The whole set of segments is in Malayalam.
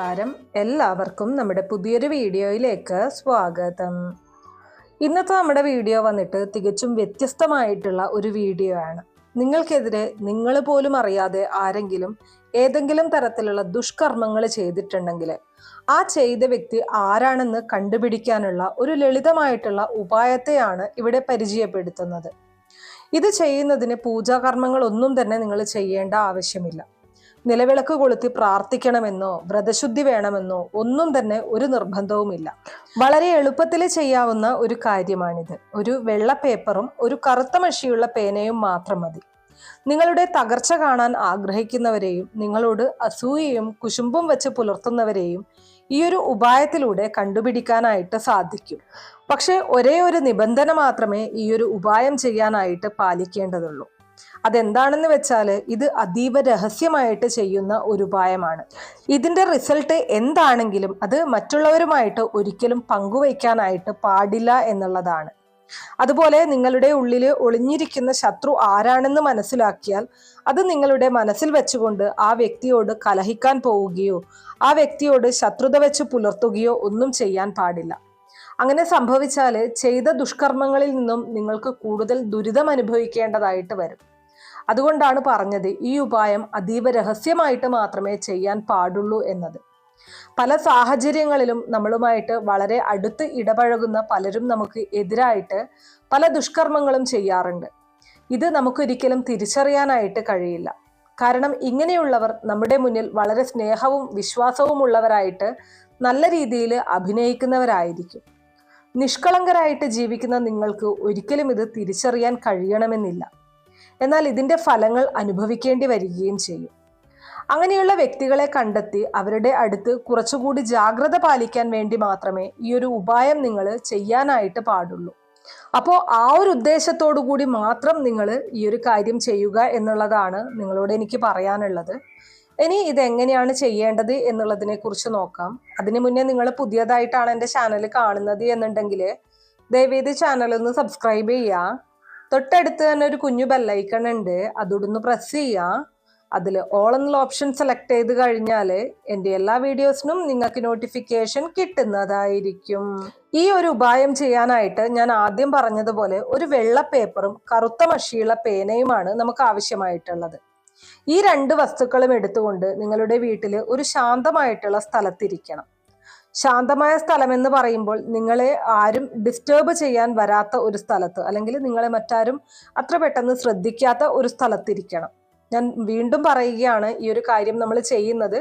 നമസ്കാരം. എല്ലാവർക്കും നമ്മുടെ പുതിയൊരു വീഡിയോയിലേക്ക് സ്വാഗതം. ഇന്നത്തെ നമ്മുടെ വീഡിയോ വന്നിട്ട് തികച്ചും വ്യത്യസ്തമായിട്ടുള്ള ഒരു വീഡിയോ ആണ്. നിങ്ങൾക്കെതിരെ നിങ്ങൾ പോലും അറിയാതെ ആരെങ്കിലും ഏതെങ്കിലും തരത്തിലുള്ള ദുഷ്കർമ്മങ്ങൾ ചെയ്തിട്ടുണ്ടെങ്കിൽ ആ ചെയ്ത വ്യക്തി ആരാണെന്ന് കണ്ടുപിടിക്കാനുള്ള ഒരു ലളിതമായിട്ടുള്ള ഉപായത്തെയാണ് ഇവിടെ പരിചയപ്പെടുത്തുന്നത്. ഇത് ചെയ്യുന്നതിന് പൂജാകർമ്മങ്ങളൊന്നും തന്നെ നിങ്ങൾ ചെയ്യേണ്ട ആവശ്യമില്ല. നിലവിളക്ക് കൊളുത്തി പ്രാർത്ഥിക്കണമെന്നോ വ്രതശുദ്ധി വേണമെന്നോ ഒന്നും തന്നെ ഒരു നിർബന്ധവുമില്ല. വളരെ എളുപ്പത്തിൽ ചെയ്യാവുന്ന ഒരു കാര്യമാണിത്. ഒരു വെള്ള പേപ്പറും ഒരു കറുത്ത മഷിയുള്ള പേനയും മാത്രം മതി. നിങ്ങളുടെ തകർച്ച കാണാൻ ആഗ്രഹിക്കുന്നവരെയും നിങ്ങളോട് അസൂയയും കുശുമ്പും വെച്ച് പുലർത്തുന്നവരെയും ഈ ഒരു ഉപായത്തിലൂടെ കണ്ടുപിടിക്കാനായിട്ട് സാധിക്കും. പക്ഷേ ഒരേ ഒരു നിബന്ധന മാത്രമേ ഈ ഒരു ഉപായം ചെയ്യാനായിട്ട് പാലിക്കേണ്ടതുള്ളൂ. അതെന്താണെന്ന് വെച്ചാൽ ഇത് അതീവ രഹസ്യമായിട്ട് ചെയ്യുന്ന ഒരു ഉപായമാണ്. ഇതിന്റെ റിസൾട്ട് എന്താണെങ്കിലും അത് മറ്റുള്ളവരുമായിട്ട് ഒരിക്കലും പങ്കുവയ്ക്കാനായിട്ട് പാടില്ല എന്നുള്ളതാണ്. അതുപോലെ നിങ്ങളുടെ ഉള്ളിൽ ഒളിഞ്ഞിരിക്കുന്ന ശത്രു ആരാണെന്ന് മനസ്സിലാക്കിയാൽ അത് നിങ്ങളുടെ മനസ്സിൽ വെച്ചുകൊണ്ട് ആ വ്യക്തിയോട് കലഹിക്കാൻ പോവുകയോ ആ വ്യക്തിയോട് ശത്രുത വെച്ച് പുലർത്തുകയോ ഒന്നും ചെയ്യാൻ പാടില്ല. അങ്ങനെ സംഭവിച്ചാൽ ചെയ്ത ദുഷ്കർമ്മങ്ങളിൽ നിന്നും നിങ്ങൾക്ക് കൂടുതൽ ദുരിതം അനുഭവിക്കേണ്ടതായിട്ട് വരും. അതുകൊണ്ടാണ് പറഞ്ഞത് ഈ ഉപായം അതീവ രഹസ്യമായിട്ട് മാത്രമേ ചെയ്യാൻ പാടുള്ളൂ എന്നത്. പല സാഹചര്യങ്ങളിലും നമ്മളുമായിട്ട് വളരെ അടുത്ത് ഇടപഴകുന്ന പലരും നമുക്ക് എതിരായിട്ട് പല ദുഷ്കർമ്മങ്ങളും ചെയ്യാറുണ്ട്. ഇത് നമുക്കൊരിക്കലും തിരിച്ചറിയാനായിട്ട് കഴിയില്ല. കാരണം ഇങ്ങനെയുള്ളവർ നമ്മുടെ മുന്നിൽ വളരെ സ്നേഹവും വിശ്വാസവും ഉള്ളവരായിട്ട് നല്ല രീതിയിൽ അഭിനയിക്കുന്നവരായിരിക്കും. നിഷ്കളങ്കരായിട്ട് ജീവിക്കുന്ന നിങ്ങൾക്ക് ഒരിക്കലും ഇത് തിരിച്ചറിയാൻ കഴിയണമെന്നില്ല. എന്നാൽ ഇതിന്റെ ഫലങ്ങൾ അനുഭവിക്കേണ്ടി വരികയും ചെയ്യും. അങ്ങനെയുള്ള വ്യക്തികളെ കണ്ടെത്തി അവരുടെ അടുത്ത് കുറച്ചുകൂടി ജാഗ്രത പാലിക്കാൻ വേണ്ടി മാത്രമേ ഈ ഒരു ഉപായം നിങ്ങൾ ചെയ്യാനായിട്ട് പാടുള്ളൂ. അപ്പോൾ ആ ഒരു ഉദ്ദേശത്തോടു കൂടി മാത്രം നിങ്ങൾ ഈ ഒരു കാര്യം ചെയ്യുക എന്നുള്ളതാണ് നിങ്ങളോട് എനിക്ക് പറയാനുള്ളത്. ഇനി ഇതെങ്ങനെയാണ് ചെയ്യേണ്ടത് എന്നുള്ളതിനെ കുറിച്ച് നോക്കാം. അതിനു മുന്നേ നിങ്ങൾ പുതിയതായിട്ടാണ് എന്റെ ചാനൽ കാണുന്നത് എന്നുണ്ടെങ്കിൽ ദയവേദി ചാനൽ ഒന്ന് സബ്സ്ക്രൈബ് ചെയ്യുക തൊട്ടടുത്ത് തന്നെ ഒരു കുഞ്ഞു ബെല്ലൈക്കൺ ഉണ്ട്. അതൊന്ന് പ്രസ് ചെയ്യുക അതിൽ ഓൾ എന്നുള്ള ഓപ്ഷൻ സെലക്ട് ചെയ്ത് കഴിഞ്ഞാൽ എന്റെ എല്ലാ വീഡിയോസിനും നിങ്ങൾക്ക് നോട്ടിഫിക്കേഷൻ കിട്ടുന്നതായിരിക്കും. ഈ ഒരു ഉപായം ചെയ്യാനായിട്ട് ഞാൻ ആദ്യം പറഞ്ഞതുപോലെ ഒരു വെള്ള പേപ്പറും കറുത്ത മഷിയുള്ള പേനയുമാണ് നമുക്ക് ആവശ്യമായിട്ടുള്ളത്. ഈ രണ്ട് വസ്തുക്കളും എടുത്തുകൊണ്ട് നിങ്ങളുടെ വീട്ടിൽ ഒരു ശാന്തമായിട്ടുള്ള സ്ഥലത്തിരിക്കണം. ശാന്തമായ സ്ഥലം എന്ന് പറയുമ്പോൾ നിങ്ങളെ ആരും ഡിസ്റ്റേബ് ചെയ്യാൻ വരാത്ത ഒരു സ്ഥലത്ത് അല്ലെങ്കിൽ നിങ്ങളെ മറ്റാരും അത്ര പെട്ടെന്ന് ശ്രദ്ധിക്കാത്ത ഒരു സ്ഥലത്തിരിക്കണം. ഞാൻ വീണ്ടും പറയുകയാണ് ഈ ഒരു കാര്യം നമ്മൾ ചെയ്യുന്നത്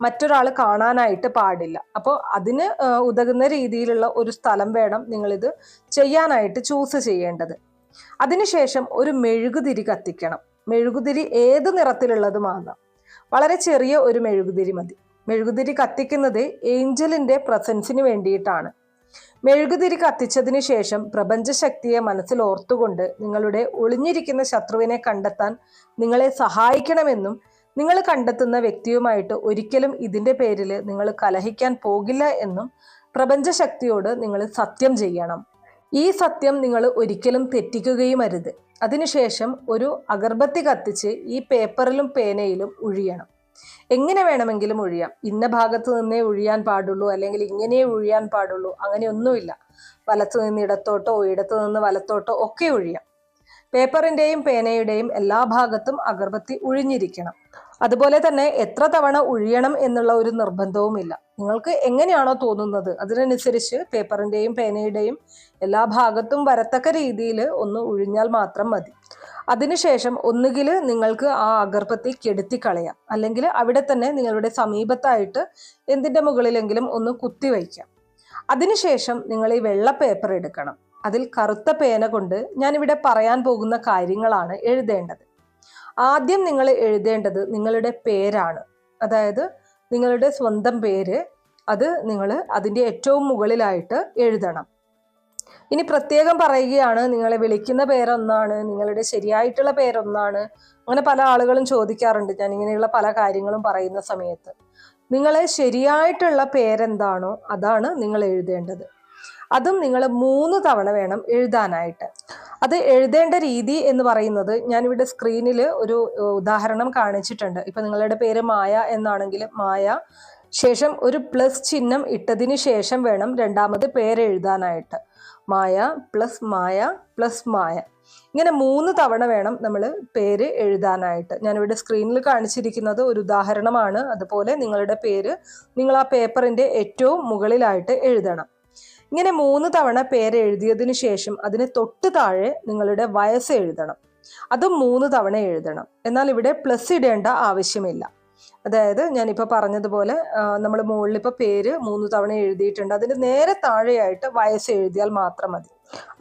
മറ്റൊരാൾ കാണാനായിട്ട് പാടില്ല. അപ്പോൾ അതിന് ഉതകുന്ന രീതിയിലുള്ള ഒരു സ്ഥലം വേണം നിങ്ങളിത് ചെയ്യാനായിട്ട് ചൂസ് ചെയ്യേണ്ടത്. അതിനുശേഷം ഒരു മെഴുകുതിരി കത്തിക്കണം. മെഴുകുതിരി ഏത് നിറത്തിലുള്ളതുമാകാം വളരെ ചെറിയ ഒരു മെഴുകുതിരി മതി. മെഴുകുതിരി കത്തിക്കുന്നത് ഏഞ്ചലിന്റെ പ്രസൻസിന് വേണ്ടിയിട്ടാണ്. മെഴുകുതിരി കത്തിച്ചതിന് ശേഷം പ്രപഞ്ചശക്തിയെ മനസ്സിൽ ഓർത്തുകൊണ്ട് നിങ്ങളുടെ ഒളിഞ്ഞിരിക്കുന്ന ശത്രുവിനെ കണ്ടെത്താൻ നിങ്ങളെ സഹായിക്കണമെന്നും നിങ്ങൾ കണ്ടെത്തുന്ന വ്യക്തിയുമായിട്ട് ഒരിക്കലും ഇതിന്റെ പേരിൽ നിങ്ങൾ കലഹിക്കാൻ പോകില്ല എന്നും പ്രപഞ്ചശക്തിയോട് നിങ്ങൾ സത്യം ചെയ്യണം. ഈ സത്യം നിങ്ങൾ ഒരിക്കലും തെറ്റിക്കുകയും അരുത്. അതിനുശേഷം ഒരു അഗർബത്തി കത്തിച്ച് ഈ പേപ്പറിലും പേനയിലും ഒഴിയണം എങ്ങനെ വേണമെങ്കിലും ഒഴിയാം. ഇന്ന ഭാഗത്ത് നിന്നേ ഒഴിയാൻ പാടുള്ളൂ അല്ലെങ്കിൽ ഇങ്ങനെ ഒഴിയാൻ പാടുള്ളൂ അങ്ങനെയൊന്നുമില്ല. വലത്തു നിന്ന് ഇടത്തോട്ടോ ഇടത്തു നിന്ന് വലത്തോട്ടോ ഒക്കെ ഒഴിയാം. പേപ്പറിന്റെയും പേനയുടെയും എല്ലാ ഭാഗത്തും അഗർബത്തി ഒഴിഞ്ഞിരിക്കണം. അതുപോലെ തന്നെ എത്ര തവണ ഒഴിയണം എന്നുള്ള ഒരു നിർബന്ധവുമില്ല. നിങ്ങൾക്ക് എങ്ങനെയാണോ തോന്നുന്നത് അതിനനുസരിച്ച് പേപ്പറിന്റെയും പേനയുടെയും എല്ലാ ഭാഗത്തും വരത്തക്ക രീതിയിൽ ഒന്ന് ഒഴിഞ്ഞാൽ മാത്രം മതി. അതിനുശേഷം ഒന്നുകിൽ നിങ്ങൾക്ക് ആ അഗർഭത്തി കെടുത്തിക്കളയാം അല്ലെങ്കിൽ അവിടെ തന്നെ നിങ്ങളുടെ സമീപത്തായിട്ട് എന്തിന്റെ മുകളിലെങ്കിലും ഒന്ന് കുത്തി വയ്ക്കാം. അതിനുശേഷം നിങ്ങൾ ഈ വെള്ള പേപ്പർ എടുക്കണം. അതിൽ കറുത്ത പേന കൊണ്ട് ഞാനിവിടെ പറയാൻ പോകുന്ന കാര്യങ്ങളാണ് എഴുതേണ്ടത്. ആദ്യം നിങ്ങൾ എഴുതേണ്ടത് നിങ്ങളുടെ പേരാണ്. അതായത് നിങ്ങളുടെ സ്വന്തം പേര് അത് നിങ്ങൾ അതിന്റെ ഏറ്റവും മുകളിലായിട്ട് എഴുതണം. ഇനി പ്രത്യേകം പറയുകയാണ് നിങ്ങളെ വിളിക്കുന്ന പേരൊന്നാണ് നിങ്ങളുടെ ശരിയായിട്ടുള്ള പേരൊന്നാണ്. അങ്ങനെ പല ആളുകളും ചോദിക്കാറുണ്ട്. ഞാൻ ഇങ്ങനെയുള്ള പല കാര്യങ്ങളും പറയുന്ന സമയത്ത്. നിങ്ങളെ ശരിയായിട്ടുള്ള പേരെന്താണോ അതാണ് നിങ്ങൾ എഴുതേണ്ടത്. അതും നിങ്ങൾ മൂന്ന് തവണ വേണം എഴുതാനായിട്ട്. അത് എഴുതേണ്ട രീതി എന്ന് പറയുന്നത് ഞാനിവിടെ സ്ക്രീനിൽ ഒരു ഉദാഹരണം കാണിച്ചിട്ടുണ്ട്. ഇപ്പം നിങ്ങളുടെ പേര് മായ എന്നാണെങ്കിൽ മായ. ശേഷം ഒരു പ്ലസ് ചിഹ്നം ഇട്ടതിന് ശേഷം വേണം രണ്ടാമത് പേര് എഴുതാനായിട്ട് മായ പ്ലസ് മായ പ്ലസ് മായ. ഇങ്ങനെ മൂന്ന് തവണ വേണം നമ്മൾ പേര് എഴുതാനായിട്ട്. ഞാനിവിടെ സ്ക്രീനിൽ കാണിച്ചിരിക്കുന്നത് ഒരു ഉദാഹരണമാണ്. അതുപോലെ നിങ്ങളുടെ പേര് നിങ്ങൾ ആ പേപ്പറിന്റെ ഏറ്റവും മുകളിലായിട്ട് എഴുതണം. ഇങ്ങനെ മൂന്ന് തവണ പേര് എഴുതിയതിന് ശേഷം അതിന് തൊട്ട് താഴെ നിങ്ങളുടെ വയസ്സ് എഴുതണം. അതും മൂന്ന് തവണ എഴുതണം. എന്നാൽ ഇവിടെ പ്ലസ് ഇടേണ്ട ആവശ്യമില്ല. അതായത് ഞാനിപ്പോൾ പറഞ്ഞതുപോലെ നമ്മൾ മുകളിൽ ഇപ്പോൾ പേര് മൂന്ന് തവണ എഴുതിയിട്ടുണ്ട്. അതിന് നേരെ താഴെയായിട്ട് വയസ്സ് എഴുതിയാൽ മാത്രം മതി.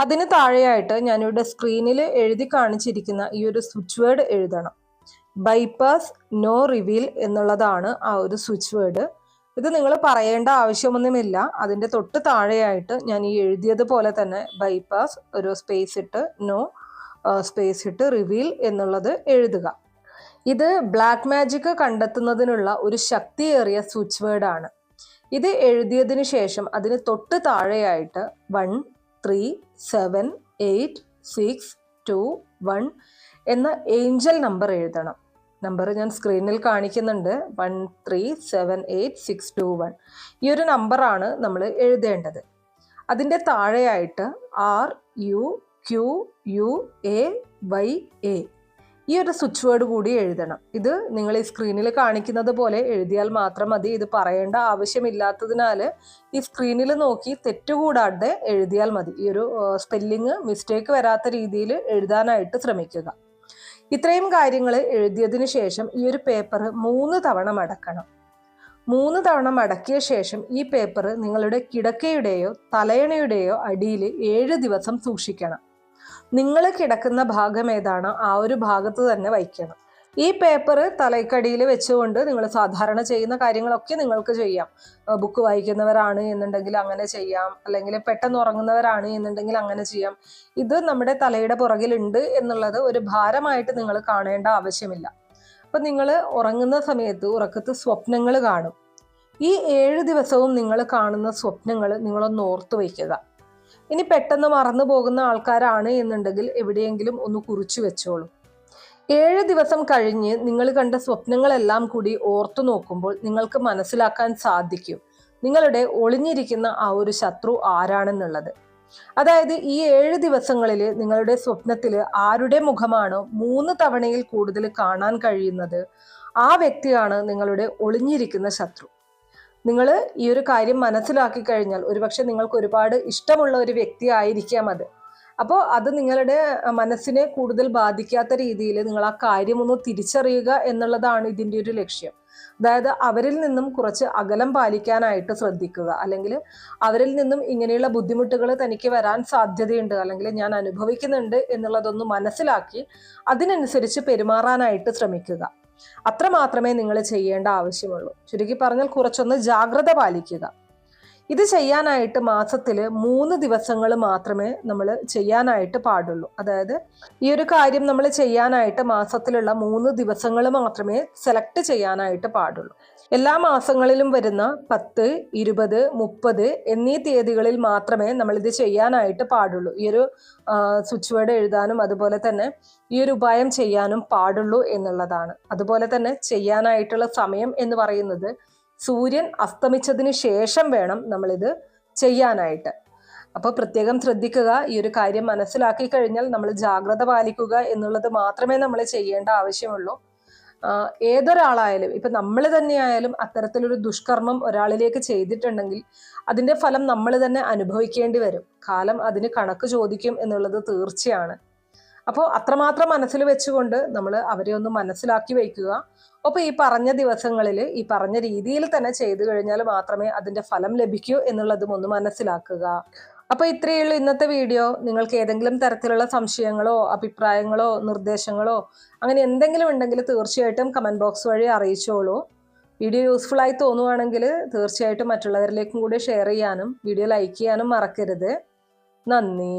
അതിന് താഴെയായിട്ട് ഞാനിവിടെ സ്ക്രീനിൽ എഴുതി കാണിച്ചിരിക്കുന്ന ഈ ഒരു സ്വിച്ച് വേർഡ് എഴുതണം. ബൈപ്പാസ് നോ റിവീൽ എന്നുള്ളതാണ് ആ ഒരു സ്വിച്ച് വേർഡ് ഇത് നിങ്ങൾ പറയേണ്ട ആവശ്യമൊന്നുമില്ല. അതിന്റെ തൊട്ട് താഴെയായിട്ട് ഞാൻ ഈ എഴുതിയതുപോലെ തന്നെ ബൈപ്പാസ് ഒരു സ്പേസ് ഇട്ട് നോ സ്പേസ് ഇട്ട് റിവീൽ എന്നുള്ളത് എഴുതുക. ഇത് ബ്ലാക്ക് മാജിക് കണ്ടെത്തുന്നതിനുള്ള ഒരു ശക്തിയേറിയ സ്വിച്ച് വേർഡ് ആണ്. ഇത് എഴുതിയതിന് ശേഷം അതിന് തൊട്ട് താഴെയായിട്ട് one three seven eight six two one എന്ന ഏഞ്ചൽ നമ്പർ എഴുതണം. നമ്പർ ഞാൻ സ്ക്രീനിൽ കാണിക്കുന്നുണ്ട്. One three seven eight six two one. ഈ ഒരു നമ്പറാണ് നമ്മൾ എഴുതേണ്ടത്. അതിന്റെ താഴെയായിട്ട് R U Q U A Y A. ഈ ഒരു സ്വിച്ച് വേർഡ് കൂടി എഴുതണം. ഇത് നിങ്ങൾ ഈ സ്ക്രീനിൽ കാണിക്കുന്നത് പോലെ എഴുതിയാൽ മാത്രം മതി. ഇത് പറയേണ്ട ആവശ്യമില്ലാത്തതിനാൽ ഈ സ്ക്രീനിൽ നോക്കി തെറ്റുകൂടാതെ എഴുതിയാൽ മതി. ഈ ഒരു സ്പെല്ലിങ് മിസ്റ്റേക്ക് വരാത്ത രീതിയിൽ എഴുതാനായിട്ട് ശ്രമിക്കുക. ഇത്രയും കാര്യങ്ങൾ എഴുതിയതിനു ശേഷം ഈ ഒരു പേപ്പർ മൂന്ന് തവണ മടക്കണം. മൂന്ന് തവണ മടക്കിയ ശേഷം ഈ പേപ്പർ നിങ്ങളുടെ കിടക്കയുടെയോ തലയണയുടെയോ അടിയിൽ ഏഴ് ദിവസം സൂക്ഷിക്കണം. നിങ്ങൾ കിടക്കുന്ന ഭാഗം ഏതാണോ? ആ ഒരു ഭാഗത്ത് തന്നെ വയ്ക്കണം. ഈ പേപ്പർ തലയ്ക്കടിയിൽ വെച്ചുകൊണ്ട് നിങ്ങൾ സാധാരണ ചെയ്യുന്ന കാര്യങ്ങളൊക്കെ നിങ്ങൾക്ക് ചെയ്യാം. ബുക്ക് വായിക്കുന്നവരാണ് എന്നുണ്ടെങ്കിൽ അങ്ങനെ ചെയ്യാം. അല്ലെങ്കിൽ പെട്ടെന്ന് ഉറങ്ങുന്നവരാണ് എന്നുണ്ടെങ്കിൽ അങ്ങനെ ചെയ്യാം. ഇത് നമ്മുടെ തലയുടെ പുറകിലുണ്ട് എന്നുള്ളത് ഒരു ഭാരമായിട്ട് നിങ്ങൾ കാണേണ്ട ആവശ്യമില്ല. അപ്പം നിങ്ങൾ ഉറങ്ങുന്ന സമയത്ത് ഉറക്കത്ത് സ്വപ്നങ്ങൾ കാണും. ഈ ഏഴ് ദിവസവും നിങ്ങൾ കാണുന്ന സ്വപ്നങ്ങൾ നിങ്ങളൊന്ന് ഓർത്തു വയ്ക്കുക. ഇനി പെട്ടെന്ന് മറന്നു പോകുന്ന ആൾക്കാരാണ് എന്നുണ്ടെങ്കിൽ എവിടെയെങ്കിലും ഒന്ന് കുറിച്ചു വെച്ചോളൂ. ഏഴ് ദിവസം കഴിഞ്ഞ് നിങ്ങൾ കണ്ട സ്വപ്നങ്ങളെല്ലാം കൂടി ഓർത്തു നോക്കുമ്പോൾ നിങ്ങൾക്ക് മനസ്സിലാക്കാൻ സാധിക്കും. നിങ്ങളുടെ ഒളിഞ്ഞിരിക്കുന്ന ആ ഒരു ശത്രു ആരാണെന്നുള്ളത്. അതായത് ഈ ഏഴ് ദിവസങ്ങളിൽ നിങ്ങളുടെ സ്വപ്നത്തിൽ ആരുടെ മുഖമാണോ മൂന്ന് തവണയിൽ കൂടുതൽ കാണാൻ കഴിയുന്നത് ആ വ്യക്തിയാണ് നിങ്ങളുടെ ഒളിഞ്ഞിരിക്കുന്ന ശത്രു. നിങ്ങൾ ഈ ഒരു കാര്യം മനസ്സിലാക്കി കഴിഞ്ഞാൽ ഒരുപക്ഷെ നിങ്ങൾക്ക് ഒരുപാട് ഇഷ്ടമുള്ള ഒരു വ്യക്തി ആയിരിക്കാം അത്. അപ്പോൾ അത് നിങ്ങളുടെ മനസ്സിനെ കൂടുതൽ ബാധിക്കാത്ത രീതിയിൽ നിങ്ങൾ ആ കാര്യം ഒന്ന് തിരിച്ചറിയുക എന്നുള്ളതാണ് ഇതിന്റെ ഒരു ലക്ഷ്യം. അതായത് അവരിൽ നിന്നും കുറച്ച് അകലം പാലിക്കാനായിട്ട് ശ്രദ്ധിക്കുക. അല്ലെങ്കിൽ അവരിൽ നിന്നും ഇങ്ങനെയുള്ള ബുദ്ധിമുട്ടുകൾ തനിക്ക് വരാൻ സാധ്യതയുണ്ട് അല്ലെങ്കിൽ ഞാൻ അനുഭവിക്കുന്നുണ്ട് എന്നുള്ളതൊന്ന് മനസ്സിലാക്കി അതിനനുസരിച്ച് പെരുമാറാനായിട്ട് ശ്രമിക്കുക. അത്ര മാത്രമേ നിങ്ങൾ ചെയ്യേണ്ട ആവശ്യമുള്ളൂ. ചുരുക്കി പറഞ്ഞാൽ കുറച്ചൊന്ന് ജാഗ്രത പാലിക്കുക. ഇത് ചെയ്യാനായിട്ട് മാസത്തിൽ മൂന്ന് ദിവസങ്ങൾ മാത്രമേ നമ്മൾ ചെയ്യാനായിട്ട് പാടുള്ളൂ. അതായത് ഈ ഒരു കാര്യം നമ്മൾ ചെയ്യാനായിട്ട് മാസത്തിലുള്ള മൂന്ന് ദിവസങ്ങൾ മാത്രമേ സെലക്ട് ചെയ്യാനായിട്ട് പാടുള്ളൂ. എല്ലാ മാസങ്ങളിലും വരുന്ന പത്ത് ഇരുപത് മുപ്പത് എന്നീ തീയതികളിൽ മാത്രമേ നമ്മളിത് ചെയ്യാനായിട്ട് പാടുള്ളൂ. ഈ ഒരു സ്വിച്ച് വേർഡ് എഴുതാനും അതുപോലെ തന്നെ ഈ ഒരു ഉപായം ചെയ്യാനും പാടുള്ളൂ എന്നുള്ളതാണ്. അതുപോലെ തന്നെ ചെയ്യാനായിട്ടുള്ള സമയം എന്ന് പറയുന്നത് സൂര്യൻ അസ്തമിച്ചതിന് ശേഷം വേണം നമ്മളിത് ചെയ്യാനായിട്ട്. അപ്പോൾ പ്രത്യേകം ശ്രദ്ധിക്കുക ഈ ഒരു കാര്യം മനസ്സിലാക്കി കഴിഞ്ഞാൽ നമ്മൾ ജാഗ്രത പാലിക്കുക എന്നുള്ളത് മാത്രമേ നമ്മൾ ചെയ്യേണ്ട ആവശ്യമുള്ളൂ. ഏതൊരാളായാലും ഇപ്പൊ നമ്മൾ തന്നെയായാലും അത്തരത്തിലൊരു ദുഷ്കർമ്മം ഒരാളിലേക്ക് ചെയ്തിട്ടുണ്ടെങ്കിൽ അതിന്റെ ഫലം നമ്മൾ തന്നെ അനുഭവിക്കേണ്ടി വരും. കാലം അതിന് കണക്ക് ചോദിക്കും എന്നുള്ളത് തീർച്ചയാണ്. അപ്പോൾ അത്രമാത്രം മനസ്സിൽ വെച്ചുകൊണ്ട് നമ്മൾ അവരെ ഒന്ന് മനസ്സിലാക്കി വയ്ക്കുക അപ്പോൾ ഈ പറഞ്ഞ ദിവസങ്ങളിൽ ഈ പറഞ്ഞ രീതിയിൽ തന്നെ ചെയ്തു കഴിഞ്ഞാൽ മാത്രമേ അതിന്റെ ഫലം ലഭിക്കൂ എന്നുള്ളതും ഒന്ന് മനസ്സിലാക്കുക. അപ്പോൾ ഇത്രയേ ഉള്ളൂ ഇന്നത്തെ വീഡിയോ. നിങ്ങൾക്ക് ഏതെങ്കിലും തരത്തിലുള്ള സംശയങ്ങളോ അഭിപ്രായങ്ങളോ നിർദ്ദേശങ്ങളോ അങ്ങനെ എന്തെങ്കിലും ഉണ്ടെങ്കിൽ തീർച്ചയായിട്ടും കമന്റ് ബോക്സ് വഴി അറിയിച്ചോളൂ. വീഡിയോ യൂസ്ഫുൾ ആയി തോന്നുവാണെങ്കിൽ തീർച്ചയായിട്ടും മറ്റുള്ളവരിലേക്കും കൂടി ഷെയർ ചെയ്യാനും വീഡിയോ ലൈക്ക് ചെയ്യാനും മറക്കരുത്. നന്ദി.